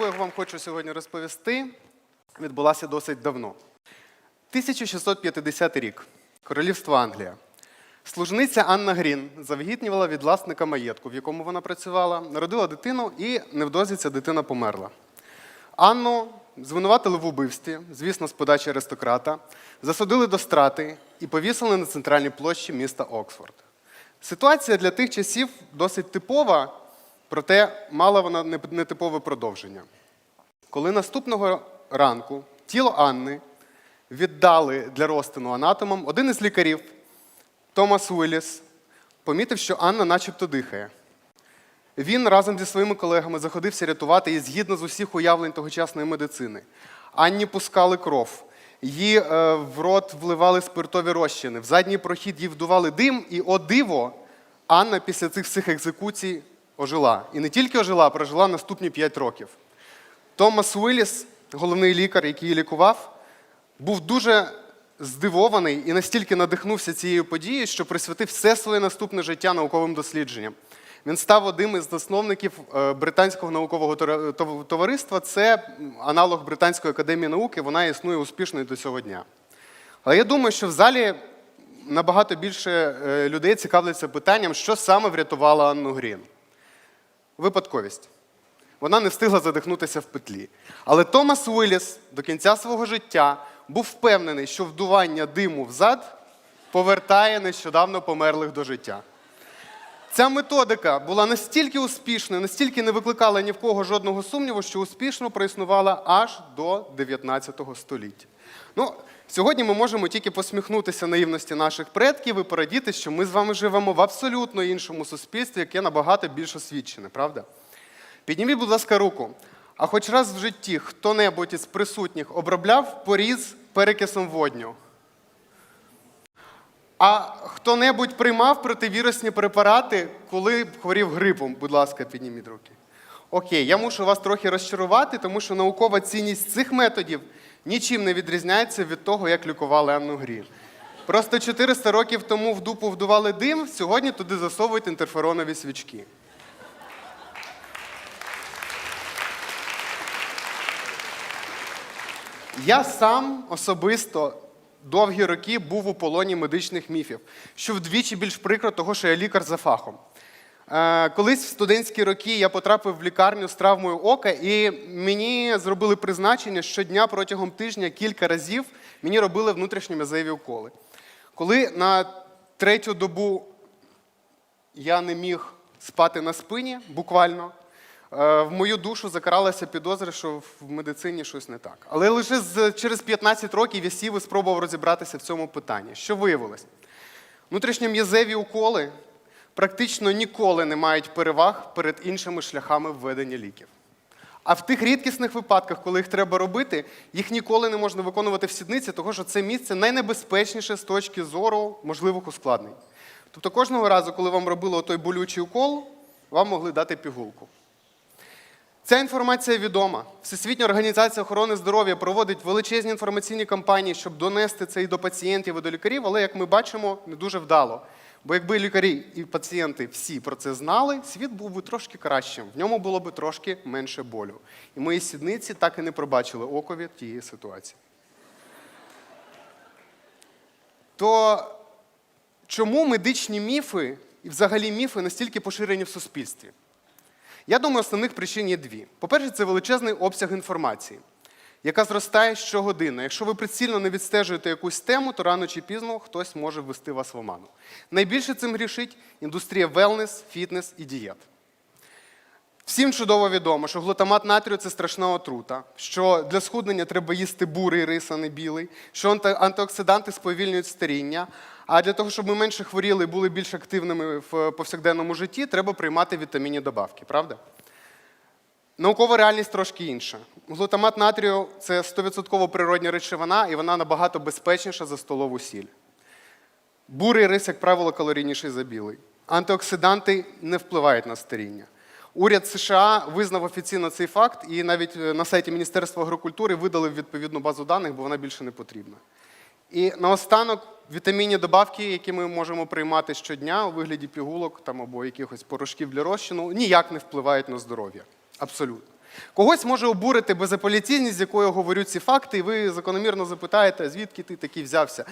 яку я вам хочу сьогодні розповісти, відбулася досить давно. 1650 рік. Королівство Англія. Служниця Анна Грін завагітнювала від власника маєтку, в якому вона працювала, народила дитину і невдовзі ця дитина померла. Анну звинуватили в убивстві, звісно, з подачі аристократа, засудили до страти і повісили на центральній площі міста Оксфорд. Ситуація для тих часів досить типова, проте мала вона нетипове продовження. Коли наступного ранку тіло Анни віддали для розтину анатомам, один із лікарів, Томас Уілліс, помітив, що Анна начебто дихає. Він разом зі своїми колегами заходився рятувати її згідно з усіх уявлень тогочасної медицини. Анні пускали кров, її е, в рот вливали спиртові розчини, в задній прохід їй вдували дим, і о диво, Анна після цих всіх екзекуцій ожила. І не тільки ожила, а прожила наступні 5 років. Томас Уілліс, головний лікар, який її лікував, був дуже здивований і настільки надихнувся цією подією, що присвятив все своє наступне життя науковим дослідженням. Він став одним із засновників е, британського наукового товариства. Це аналог Британської академії науки, вона існує успішно і до цього дня. Але я думаю, що в залі набагато більше е, людей цікавляться питанням, що саме врятувало Анну Грін. Випадковість. Вона не встигла задихнутися в петлі. Але Томас Уілліс до кінця свого життя був впевнений, що вдування диму взад повертає нещодавно померлих до життя. Ця методика була настільки успішною, настільки не викликала ні в кого жодного сумніву, що успішно проіснувала аж до 19 століття. Ну, сьогодні ми можемо тільки посміхнутися наївності наших предків і порадіти, що ми з вами живемо в абсолютно іншому суспільстві, яке набагато більш освічене, правда? Підніміть, будь ласка, руку. А хоч раз в житті хто-небудь із присутніх обробляв поріз перекисом водню? А хто-небудь приймав противірусні препарати, коли хворів грипом? Будь ласка, підніміть руки. Окей, я мушу вас трохи розчарувати, тому що наукова цінність цих методів нічим не відрізняється від того, як лікували Анну Грін. Просто 400 років тому в дупу вдували дим, сьогодні туди засовують інтерферонові свічки. Я сам особисто довгі роки був у полоні медичних міфів, що вдвічі більш прикро того, що я лікар за фахом. Е, Колись в студентські роки я потрапив в лікарню з травмою ока, і мені зробили призначення щодня протягом тижня кілька разів мені робили внутрішньом'язеві уколи. Коли на третю добу я не міг спати на спині, буквально. Е, В мою душу закралася підозра, що в медицині щось не так. Але лише через 15 років я сів і спробував розібратися в цьому питанні. Що виявилось? Внутрішньом'язеві уколи практично ніколи не мають переваг перед іншими шляхами введення ліків. А в тих рідкісних випадках, коли їх треба робити, їх ніколи не можна виконувати в сідниці, тому що це місце найнебезпечніше з точки зору можливих ускладнень. Тобто кожного разу, коли вам робили той болючий укол, вам могли дати пігулку. Ця інформація відома. Всесвітня організація охорони здоров'я проводить величезні інформаційні кампанії, щоб донести це і до пацієнтів, і до лікарів, але, як ми бачимо, не дуже вдало. Бо якби лікарі і пацієнти всі про це знали, світ був би трошки кращим, в ньому було б трошки менше болю. І мої сідниці так і не пробачили окові тієї ситуації. То чому медичні міфи і взагалі міфи настільки поширені в суспільстві? Я думаю, основних причин є дві. По-перше, це величезний обсяг інформації, яка зростає щогодини. Якщо ви прицільно не відстежуєте якусь тему, то рано чи пізно хтось може ввести вас в оману. Найбільше цим грішить індустрія велнес, фітнес і дієт. Всім чудово відомо, що глутамат натрію це страшна отрута, що для схуднення треба їсти бурий рис, а не білий, що антиоксиданти сповільнюють старіння. А для того, щоб ми менше хворіли і були більш активними в повсякденному житті, треба приймати вітамінні добавки, правда? Наукова реальність трошки інша. Глутамат натрію це 100% природня речовина, і вона набагато безпечніша за столову сіль. Бурий рис, як правило, калорійніший за білий. Антиоксиданти не впливають на старіння. Уряд США визнав офіційно цей факт, і навіть е, на сайті Міністерства агрокультури видали відповідну базу даних, бо вона більше не потрібна. І наостанок вітамінні добавки, які ми можемо приймати щодня у вигляді пігулок там, або якихось порошків для розчину, ніяк не впливають на здоров'я. Абсолютно. Когось може обурити безапеляційність, з якою говорю ці факти, і ви закономірно запитаєте, звідки ти такий взявся.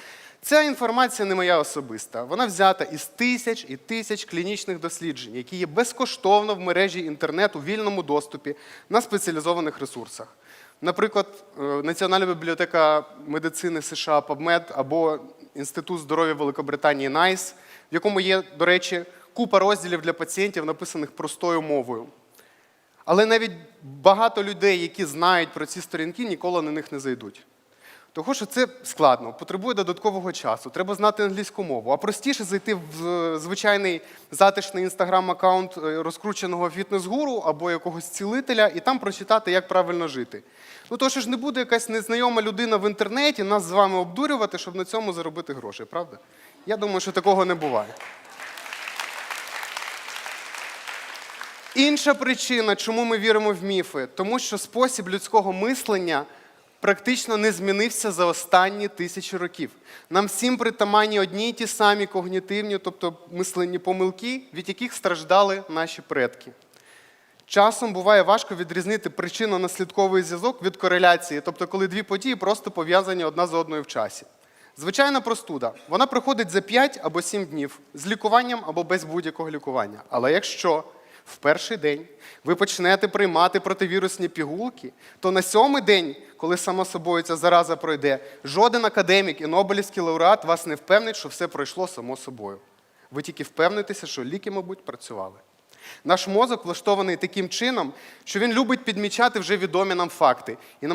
Ця інформація не моя особиста. Вона взята із тисяч і тисяч клінічних досліджень, які є безкоштовно в мережі інтернет у вільному доступі на спеціалізованих ресурсах. Наприклад, е, Національна бібліотека медицини США PubMed або Інститут здоров'я Великобританії NICE, в якому є, до речі, купа розділів для пацієнтів, написаних простою мовою. Але навіть багато людей, які знають про ці сторінки, ніколи на них не зайдуть. Того, що це складно, потребує додаткового часу, треба знати англійську мову. А простіше зайти в е, звичайний затишний інстаграм-аккаунт е, розкрученого фітнес-гуру або якогось цілителя і там прочитати, як правильно жити. Ну то що ж не буде якась незнайома людина в інтернеті нас з вами обдурювати, щоб на цьому заробити гроші, правда? Я думаю, що такого не буває. Інша причина, чому ми віримо в міфи, тому що спосіб людського мислення практично не змінився за останні тисячі років. Нам всім притаманні одні й ті самі когнітивні, тобто мисленні помилки, від яких страждали наші предки. Часом буває важко відрізнити причинно-наслідковий зв'язок від кореляції, тобто коли дві події просто пов'язані одна з одною в часі. Звичайна простуда. Вона проходить за 5 або 7 днів з лікуванням або без будь-якого лікування. Але якщо в перший день ви почнете приймати противірусні пігулки, то на сьомий день, коли само собою ця зараза пройде, жоден академік і Нобелівський лауреат вас не впевнить, що все пройшло само собою. Ви тільки впевнитеся, що ліки, мабуть, працювали. Наш мозок влаштований таким чином, що він любить підмічати вже відомі нам факти і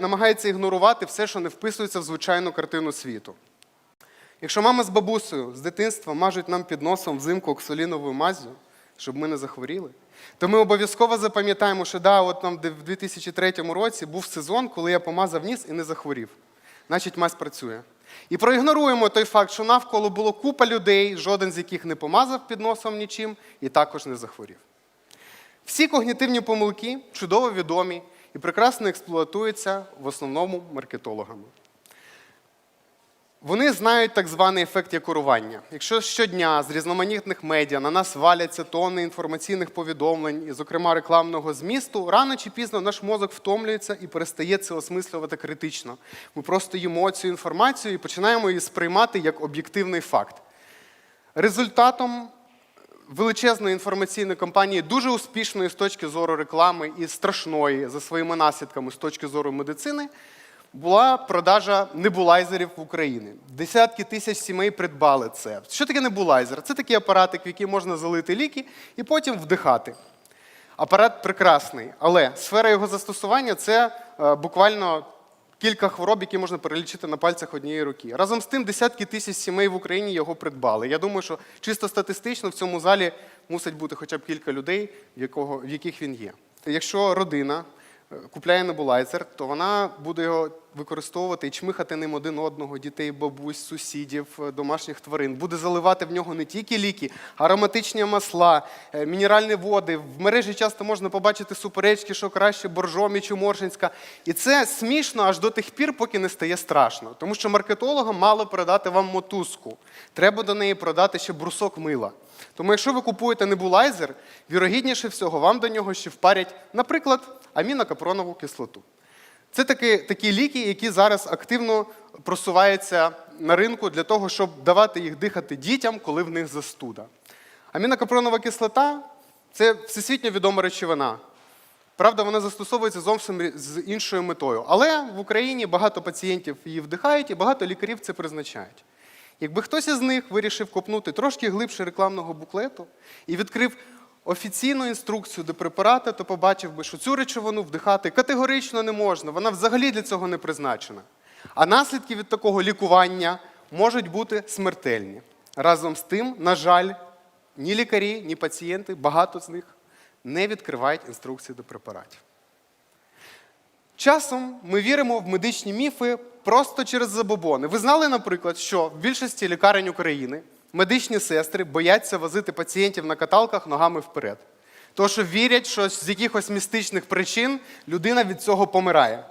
намагається ігнорувати все, що не вписується в звичайну картину світу. Якщо мама з бабусею з дитинства мажуть нам під носом взимку оксоліновою маззю, щоб ми не захворіли, то ми обов'язково запам'ятаємо, що да, от нам в 2003 році був сезон, коли я помазав ніс і не захворів. Значить, мазь працює. І проігноруємо той факт, що навколо було купа людей, жоден з яких не помазав під носом нічим і також не захворів. Всі когнітивні помилки чудово відомі і прекрасно експлуатуються в основному маркетологами. Вони знають так званий ефект якурування. Якщо щодня з різноманітних медіа на нас валяться тонни інформаційних повідомлень, і, зокрема, рекламного змісту, рано чи пізно наш мозок втомлюється і перестає це осмислювати критично. Ми просто їмо цю інформацію і починаємо її сприймати як об'єктивний факт. Результатом величезної інформаційної кампанії, дуже успішної з точки зору реклами і страшної за своїми наслідками з точки зору медицини, була продажа небулайзерів в Україні. Десятки тисяч сімей придбали це. Що таке небулайзер? Це такий апаратик, в який можна залити ліки і потім вдихати. Апарат прекрасний, але сфера його застосування це е, буквально кілька хвороб, які можна перелічити на пальцях однієї руки. Разом з тим, десятки тисяч сімей в Україні його придбали. Я думаю, що чисто статистично в цьому залі мусить бути хоча б кілька людей, в, яких він є. Якщо родина купляє небулайзер, то вона буде його використовувати і чмихати ним один одного, дітей, бабусь, сусідів, е, домашніх тварин. Буде заливати в нього не тільки ліки, ароматичні масла, е, мінеральні води. В мережі часто можна побачити суперечки, що краще боржомі чи моршинська. І це смішно аж до тих пір, поки не стає страшно. Тому що маркетологам мало передати вам мотузку. Треба до неї продати ще брусок мила. Тому якщо ви купуєте небулайзер, вірогідніше всього вам до нього ще впарять, наприклад, амінокапронову кислоту. Це такі, такі ліки, які зараз активно просуваються на ринку для того, щоб давати їх дихати дітям, коли в них застуда. Амінокапронова кислота це всесвітньо відома речовина. Правда, вона застосовується зовсім з іншою метою. Але в Україні багато пацієнтів її вдихають і багато лікарів це призначають. Якби хтось із них вирішив копнути трошки глибше рекламного буклету і відкрив офіційну інструкцію до препарата, то побачив би, що цю речовину вдихати категорично не можна, вона взагалі для цього не призначена. А наслідки від такого лікування можуть бути смертельні. Разом з тим, на жаль, ні лікарі, ні пацієнти, багато з них не відкривають інструкції до препаратів. Часом ми віримо в медичні міфи просто через забобони. Ви знали, наприклад, що в більшості лікарень України медичні сестри бояться возити пацієнтів на каталках ногами вперед. Тому що вірять, що з якихось містичних причин людина від цього помирає.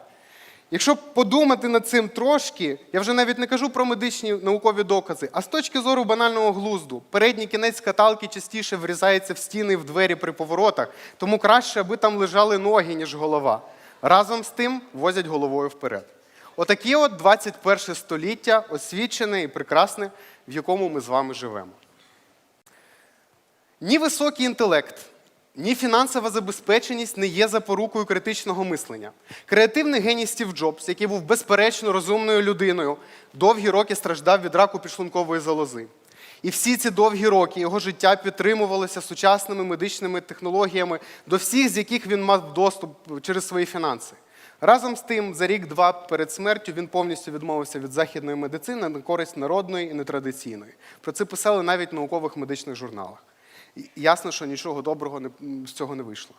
Якщо подумати над цим трошки, я вже навіть не кажу про медичні наукові докази, а з точки зору банального глузду, передній кінець каталки частіше врізається в стіни і в двері при поворотах, тому краще, аби там лежали ноги, ніж голова. Разом з тим возять головою вперед. Отаке от 21 століття освічене і прекрасне, в якому ми з вами живемо. Ні високий інтелект, ні фінансова забезпеченість не є запорукою критичного мислення. Креативний геній Стів Джобс, який був безперечно розумною людиною, довгі роки страждав від раку підшлункової залози. І всі ці довгі роки його життя підтримувалося сучасними медичними технологіями, до всіх з яких він мав доступ через свої фінанси. Разом з тим, за рік-два перед смертю він повністю відмовився від західної медицини на користь народної і нетрадиційної. Про це писали навіть в наукових медичних журналах. Ясно, що нічого доброго з цього не вийшло.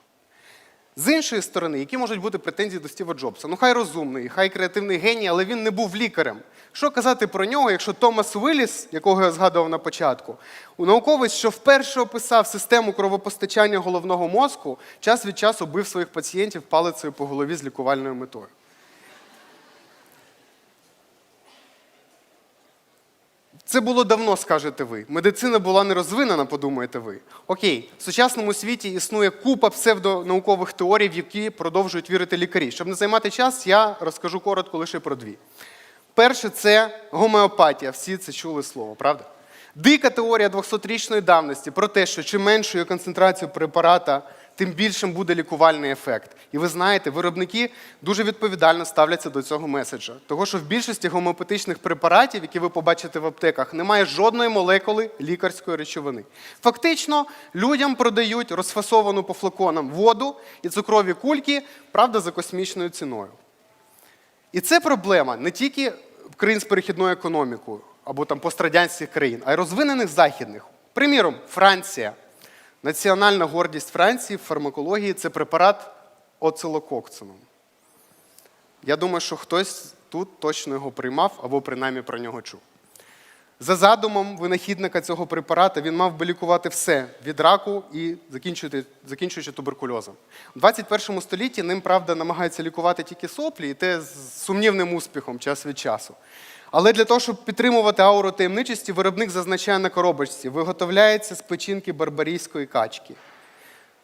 З іншої сторони, які можуть бути претензії до Стіва Джобса? Ну, хай розумний, хай креативний геній, але він не був лікарем. Що казати про нього, якщо Томас Вилліс, якого я згадував на початку, у науковець, що вперше описав систему кровопостачання головного мозку, час від часу бив своїх пацієнтів палицею по голові з лікувальною метою. Це було давно, скажете ви. Медицина була не розвинена, подумаєте ви. Окей, в сучасному світі існує купа псевдонаукових теорій, в які продовжують вірити лікарі. Щоб не займати час, я розкажу коротко лише про дві. Перше це гомеопатія. Всі це чули слово, правда? Дика теорія 200-річної давності про те, що чим меншою концентрацією препарата, тим більшим буде лікувальний ефект. І ви знаєте, виробники дуже відповідально ставляться до цього меседжа. Того, що в більшості гомеопатичних препаратів, які ви побачите в аптеках, немає жодної молекули лікарської речовини. Фактично, людям продають розфасовану по флаконам воду і цукрові кульки, правда, за космічною ціною. І це проблема не тільки країн з перехідною економікою або там пострадянських країн, а й розвинених західних. Приміром, Франція. Національна гордість Франції в фармакології це препарат оцилококцином. Я думаю, що хтось тут точно його приймав або принаймні про нього чув. За задумом винахідника цього препарата він мав би лікувати все від раку і закінчуючи, туберкульозом. У 21 столітті ним, правда, намагаються лікувати тільки соплі, і те з сумнівним успіхом час від часу. Але для того, щоб підтримувати ауру таємничості, виробник зазначає на коробочці, виготовляється з печінки барбарійської качки.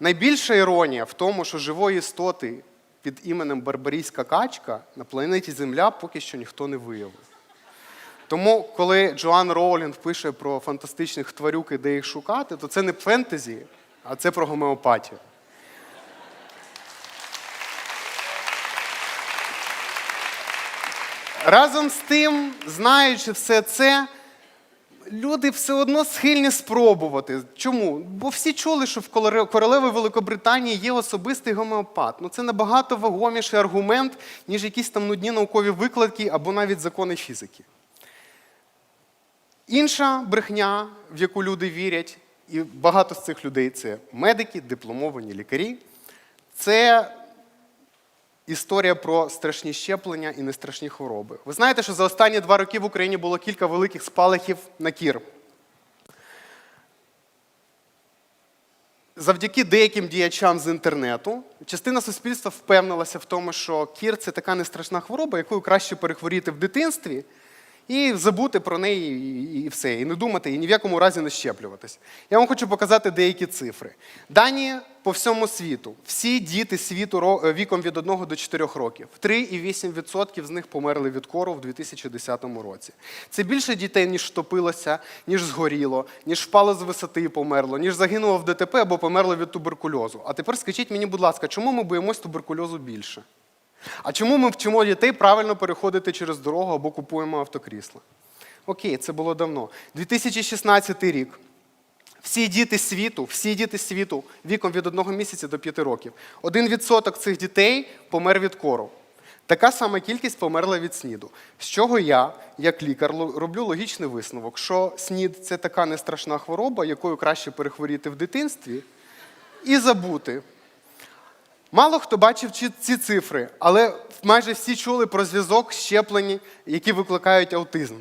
Найбільша іронія в тому, що живої істоти під іменем Барбарійська качка на планеті Земля поки що ніхто не виявив. Тому, коли Джоан Роулінг пише про фантастичних тварюк і де їх шукати, то це не фентезі, а це про гомеопатію. Разом з тим, знаючи все це, люди все одно схильні спробувати. Чому? Бо всі чули, що в королеви Великобританії є особистий гомеопат. Ну це набагато вагоміший аргумент, ніж якісь там нудні наукові викладки або навіть закони фізики. Інша брехня, в яку люди вірять, і багато з цих людей це медики, дипломовані лікарі, це історія про страшні щеплення і нестрашні хвороби. Ви знаєте, що за останні два роки в Україні було кілька великих спалахів на кір. Завдяки деяким діячам з інтернету частина суспільства впевнилася в тому, що кір це така нестрашна хвороба, якою краще перехворіти в дитинстві і забути про неї і- все, і не думати, і ні в якому разі не щеплюватись. Я вам хочу показати деякі цифри. Дані по всьому світу. Всі діти світу е, віком від 1 до 4 років. 3,8% з них померли від кору в 2010 році. Це більше дітей, ніж втопилося, ніж згоріло, ніж впало з висоти і померло, ніж загинуло в ДТП або померло від туберкульозу. А тепер скажіть мені, будь ласка, чому ми боїмось туберкульозу більше? А чому ми вчимо дітей правильно переходити через дорогу або купуємо автокрісла? Окей, це було давно. 2016 рік. Всі діти світу, всі діти світу віком від одного місяця до п'яти років. Один відсоток цих дітей помер від кору. Така сама кількість померла від СНІДу. З чого я, як лікар, роблю логічний висновок, що СНІД це така нестрашна хвороба, якою краще перехворіти в дитинстві і забути. Мало хто бачив ці- цифри, але майже всі чули про зв'язок щеплень, які викликають аутизм.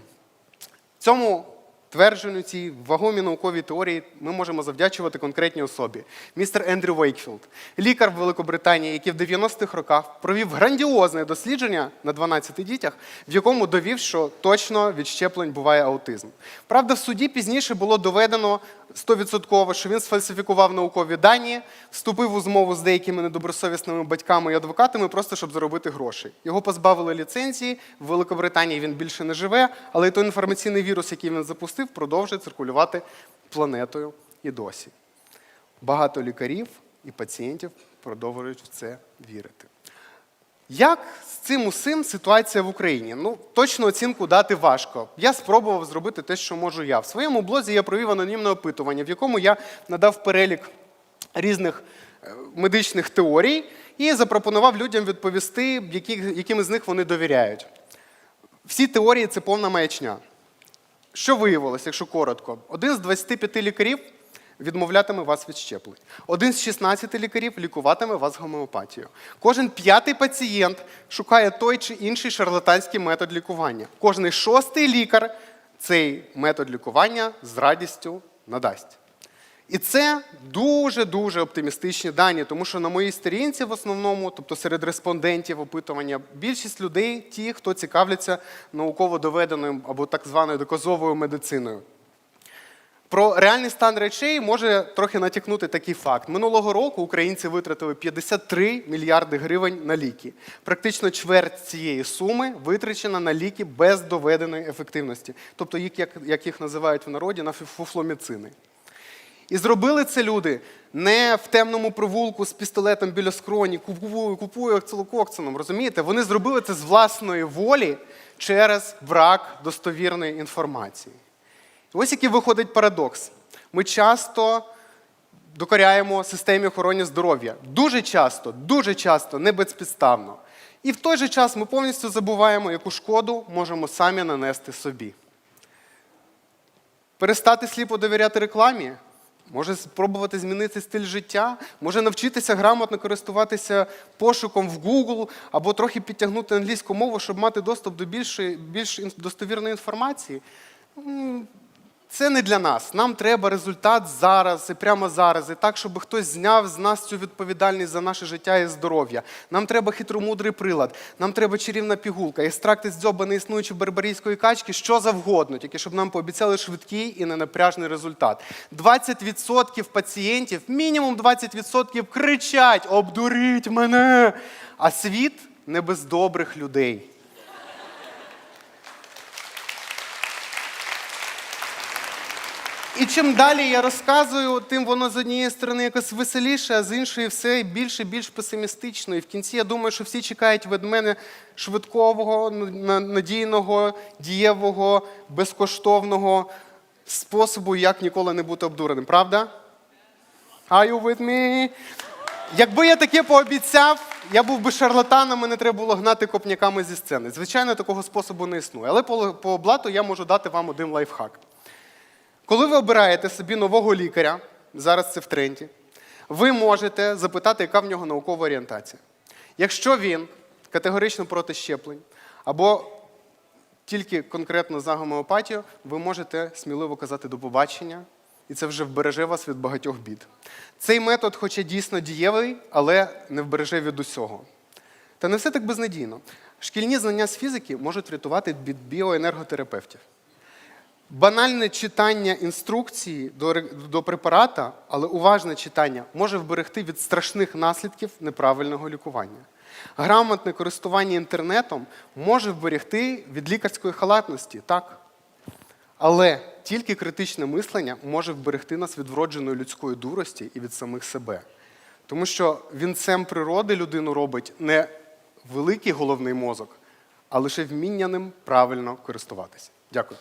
Цьому твердженню цій вагомій науковій теорії ми можемо завдячувати конкретній особі. Містер Ендрю Вейкфілд, лікар в Великобританії, який в 90-х роках провів грандіозне дослідження на 12 дітях, в якому довів, що точно від щеплень буває аутизм. Правда, в суді пізніше було доведено 100%, що він сфальсифікував наукові дані, вступив у змову з деякими недобросовісними батьками і адвокатами, просто щоб заробити гроші. Його позбавили ліцензії. В Великобританії він більше не живе, але той інформаційний вірус, який він запустив, продовжує циркулювати планетою і досі. Багато лікарів і пацієнтів продовжують в це вірити. Як з цим усім ситуація в Україні? Ну, точну оцінку дати важко. Я спробував зробити те, що можу я. В своєму блозі я провів анонімне опитування, в якому я надав перелік різних е, медичних теорій і запропонував людям відповісти, які, яким з них вони довіряють. Всі теорії це повна маячня. Що виявилося, якщо коротко? Один з 25 лікарів відмовлятиме вас від щеплень. Один з 16 лікарів лікуватиме вас гомеопатією. Кожен п'ятий пацієнт шукає той чи інший шарлатанський метод лікування. Кожний шостий лікар цей метод лікування з радістю надасть. І це дуже-дуже оптимістичні дані, тому що на моїй сторінці в основному, тобто серед респондентів опитування, більшість людей ті, хто цікавляться науково доведеною або так званою доказовою медициною. Про реальний стан речей може трохи натякнути такий факт. Минулого року українці витратили 53 мільярди гривень на ліки. Практично чверть цієї суми витрачена на ліки без доведеної ефективності, тобто як їх називають в народі, на фуфломіцини. І зробили це люди не в темному провулку з пістолетом біля скроні, купую, цілококцином, розумієте? Вони зробили це з власної волі через брак достовірної інформації. І ось який виходить парадокс. Ми часто докоряємо системі охорони здоров'я. Дуже часто, дуже часто, не безпідставно. І в той же час ми повністю забуваємо, яку шкоду можемо самі нанести собі. Перестати сліпо довіряти рекламі, може спробувати змінити стиль життя, може навчитися грамотно користуватися пошуком в Google або трохи підтягнути англійську мову, щоб мати доступ до більшої, більш достовірної інформації. Це не для нас. Нам треба результат зараз і прямо зараз, і так, щоб хтось зняв з нас цю відповідальність за наше життя і здоров'я. Нам треба хитромудрий прилад, нам треба чарівна пігулка, екстракти з дзьоба неіснуючої барбарійської качки, що завгодно, тільки щоб нам пообіцяли швидкий і ненапряжний результат. 20% пацієнтів, мінімум 20% кричать: обдуріть мене! А світ не без добрих людей. Чим далі я розказую, тим воно з однієї сторони якось веселіше, а з іншої все більше і більш песимістично. І в кінці я думаю, що всі чекають від мене швидкого, надійного, дієвого, безкоштовного способу, як ніколи не бути обдуреним. Правда? Are you with me? Якби я таке пообіцяв, я був би шарлатаном, мене треба було гнати копняками зі сцени. Звичайно, такого способу не існує. Але по, по блату я можу дати вам один лайфхак. Коли ви обираєте собі нового лікаря, зараз це в тренді, ви можете запитати, яка в нього наукова орієнтація. Якщо він категорично проти щеплень або тільки конкретно за гомеопатію, ви можете сміливо казати до побачення, і це вже вбереже вас від багатьох бід. Цей метод, хоча дійсно дієвий, але не вбереже від усього. Та не все так безнадійно. Шкільні знання з фізики можуть врятувати від біоенерготерапевтів. Банальне читання інструкції до, до препарата, але уважне читання може вберегти від страшних наслідків неправильного лікування. Грамотне користування інтернетом може вберегти від лікарської халатності, так. Але тільки критичне мислення може вберегти нас від вродженої людської дурості і від самих себе. Тому що вінцем природи людину робить не великий головний мозок, а лише вміння ним правильно користуватися. Дякую.